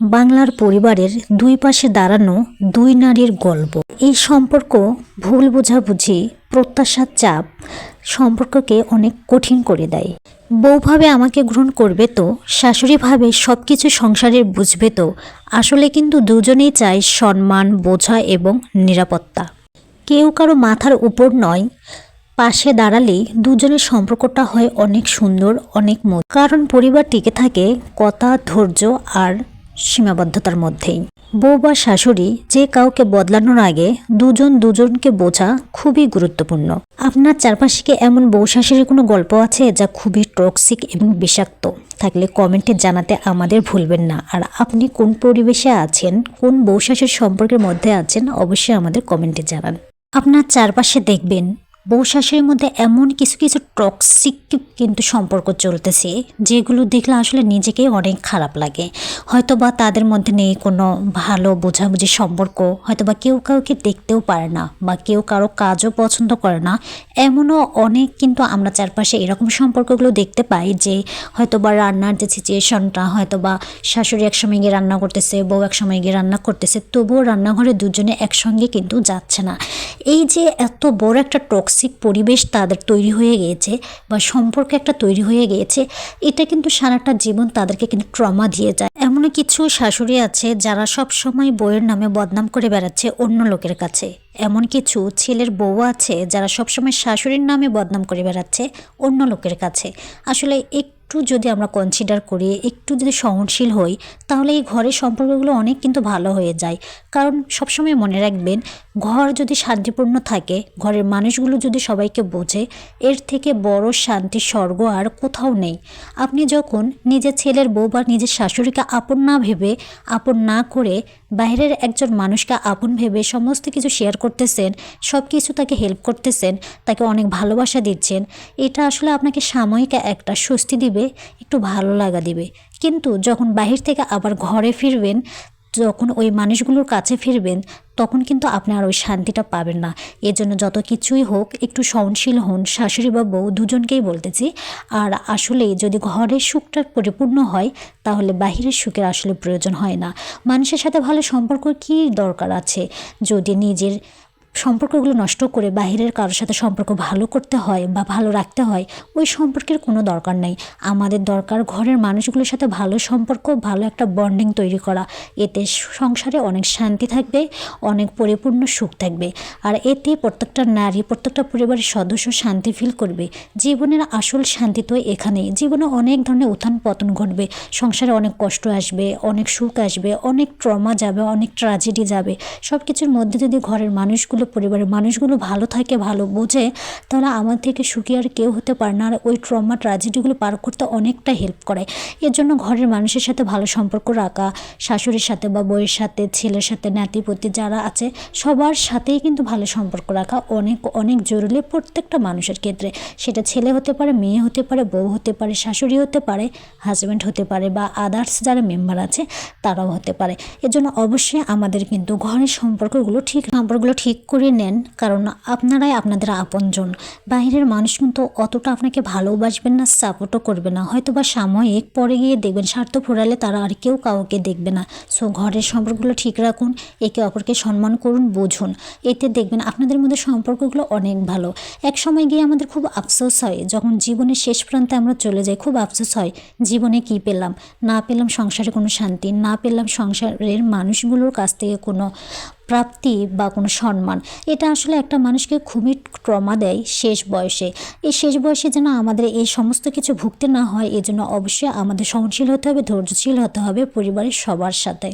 বাংলার পরিবারের দুই পাশে দাঁড়ানো দুই নারীর গল্প। এই সম্পর্ক ভুল বোঝাবুঝি, প্রত্যাশার চাপ সম্পর্ককে অনেক কঠিন করে দেয়। বউভাবে আমাকে গ্রহণ করবে তো শাশুড়িভাবে সব কিছু সংসারের বুঝবে তো, আসলে কিন্তু দুজনেই চায় সম্মান, বোঝা এবং নিরাপত্তা। কেউ কারও মাথার উপর নয়, পাশে দাঁড়ালেই দুজনের সম্পর্কটা হয় অনেক সুন্দর, অনেক মধুর। কারণ পরিবার টিকে থাকে কথা, ধৈর্য আর সীমাবদ্ধতার মধ্যেই। বউ বা শাশুড়ি যে কাউকে বদলানোর আগে দুজন দুজনকে বোঝা খুবই গুরুত্বপূর্ণ। আপনার চারপাশে কি এমন বউ শাশুড়ির কোনো গল্প আছে যা খুবই টক্সিক এবং বিষাক্ত? থাকলে কমেন্টে জানাতে আমাদের ভুলবেন না। আর আপনি কোন পরিবেশে আছেন, কোন বউ শাশুড়ির সম্পর্কের মধ্যে আছেন, অবশ্যই আমাদের কমেন্টে জানান। আপনার চারপাশে দেখবেন বউ শাশুড়ির মধ্যে এমন কিছু কিছু টক্সিক কিন্তু সম্পর্ক চলতেছে, যেগুলো দেখলে আসলে নিজেকে অনেক খারাপ লাগে। হয়তো বা তাদের মধ্যে নেই কোনো ভালো বোঝাবুঝি সম্পর্ক হয়তো বা কেউ কাউকে দেখতেও পারে না বা কেউ কারও কাজও পছন্দ করে না। এমনও অনেক কিন্তু আমরা চারপাশে এরকম সম্পর্কগুলো দেখতে পাই যে হয়তো বা রান্নার যে সিচুয়েশনটা হয়তো বা শাশুড়ি একসময় গিয়ে রান্না করতেছে, বউ একসময় গিয়ে রান্না করতেছে, তবুও রান্নাঘরে দুজনে একসঙ্গে কিন্তু যাচ্ছে না। এই যে এত বড় একটা টক্সিক পরিবেশ তাদের তৈরি হয়ে গিয়েছে বা সম্পর্ক একটা তৈরি হয়ে গিয়েছে, এটা কিন্তু সারাটা জীবন তাদেরকে কিন্তু ট্রমা দিয়ে যায়। এমন কিছু শাশুড়ি আছে যারা সব সময় বইয়ের নামে বদনাম করে বেড়াচ্ছে অন্য লোকের কাছে। এমন কিছু ছেলের বউ আছে যারা সবসময় শাশুড়ির নামে বদনাম করে বেড়াচ্ছে অন্য লোকের কাছে। আসলে একটু যদি আমরা কনসিডার করি, একটু যদি সহনশীল হই, তাহলে এই ঘরের সম্পর্কগুলো অনেক কিন্তু ভালো হয়ে যায়। কারণ সবসময় মনে রাখবেন, ঘর যদি শান্তিপূর্ণ থাকে, ঘরের মানুষগুলো যদি সবাইকে বোঝে, এর থেকে বড় শান্তি স্বর্গ আর কোথাও নেই। আপনি যখন নিজের ছেলের বউ বা নিজের শাশুড়িকে আপন না ভেবে, আপন না করে বাইরের একজন মানুষকে আপন ভেবে সমস্ত কিছু শেয়ার করতেছেন সব কিছু তাকে হেল্প করতেছেন, তাকে অনেক ভালোবাসা দিচ্ছেন, এটা আসলে আপনাকে সাময়িক একটা স্বস্তি দিবে একটু ভালো লাগা দিবে। কিন্তু যখন বাহির থেকে আবার ঘরে ফিরবেন, যখন ওই মানুষগুলোর কাছে ফিরবেন, তখন কিন্তু আপনি আর ওই শান্তিটা পাবেন না। এর জন্য যত কিছুই হোক, একটু সহনশীল হন। শাশুড়ি বা বউ দুজনকেই বলতেছি। আর আসলে যদি ঘরের সুখটা পরিপূর্ণ হয়, তাহলে বাহিরের সুখের আসলে প্রয়োজন হয় না। মানুষের সাথে ভালো সম্পর্ক কী দরকার আছে? যদি নিজের সম্পর্কগুলো নষ্ট করে বাহিরের কারোর সাথে সম্পর্ক ভালো করতে হয় বা ভালো রাখতে হয়, ওই সম্পর্কের কোনো দরকার নেই। আমাদের দরকার ঘরের মানুষগুলোর সাথে ভালো সম্পর্ক, ভালো একটা বন্ডিং তৈরি করা। এতে সংসারে অনেক শান্তি থাকবে, অনেক পরিপূর্ণ সুখ থাকবে। আর এতে প্রত্যেকটা নারী, প্রত্যেকটা পরিবারের সদস্য শান্তি ফিল করবে। জীবনের আসল শান্তি তো এখানেই। জীবনে অনেক ধরনের উত্থান পতন ঘটবে। সংসারে অনেক কষ্ট আসবে, অনেক সুখ আসবে, অনেক ট্রমা যাবে, অনেক ট্র্যাজেডি যাবে। সব কিছুর মধ্যে যদি ঘরের মানুষগুলো পরিবারের মানুষগুলো ভালো থাকে, ভালো বোঝে তাহলে আমার থেকে সুখী আর কেউ হতে পারে না। আর ওই ট্রমা ট্র্যাজেডিগুলো পার করতে অনেকটা হেল্প করে। এর জন্য ঘরের মানুষের সাথে ভালো সম্পর্ক রাখা, শাশুড়ির সাথে বা বউয়ের সাথে, ছেলের সাথে, নাতিপতি যারা আছে, সবার সাথেই কিন্তু ভালো সম্পর্ক রাখা অনেক অনেক জরুরি প্রত্যেকটা মানুষের ক্ষেত্রে। সেটা ছেলে হতে পারে, মেয়ে হতে পারে, বউ হতে পারে, শাশুড়ি হতে পারে হাজব্যান্ড হতে পারে বা আদার্স যারা মেম্বার আছে, তারাও হতে পারে। এর জন্য অবশ্যই আমাদের কিন্তু ঘরের সম্পর্কগুলো ঠিক সম্পর্কগুলো ঠিক করে নেন, কারণ আপনারাই আপনাদের আপনজন। বাইরের মানুষ কিন্তু অতটা আপনাকে ভালোবাসবেন না, সাপোর্টও করবে না। হয়তো বা সাময়িক পরে গিয়ে দেখবেন স্বার্থ ফুরালে তারা আর কেউ কাউকে দেখবে না। সো ঘরের সম্পর্কগুলো ঠিক রাখুন, একে অপরকে সম্মান করুন, বুঝুন। এতে দেখবেন আপনাদের মধ্যে সম্পর্কগুলো অনেক ভালো। এক সময় গিয়ে আমাদের খুব আফসোস হয়, যখন জীবনের শেষ প্রান্তে আমরা চলে যাই, খুব আফসোস হয়, জীবনে কি পেলাম? না পেলাম সংসারে কোনো শান্তি, না পেলাম সংসারের মানুষগুলোর কাছ থেকে কোনো প্রাপ্তি বা কোনো সম্মান, এটা আসলে একটা মানুষকে খুবই ট্রমা দেয় শেষ বয়সে। এই শেষ বয়সে যেন আমাদের এই সমস্ত কিছু ভুগতে না হয়, এজন্য অবশ্যই আমাদের সহনশীল হতে হবে, ধৈর্যশীল হতে হবে পরিবারের সবার সাথে।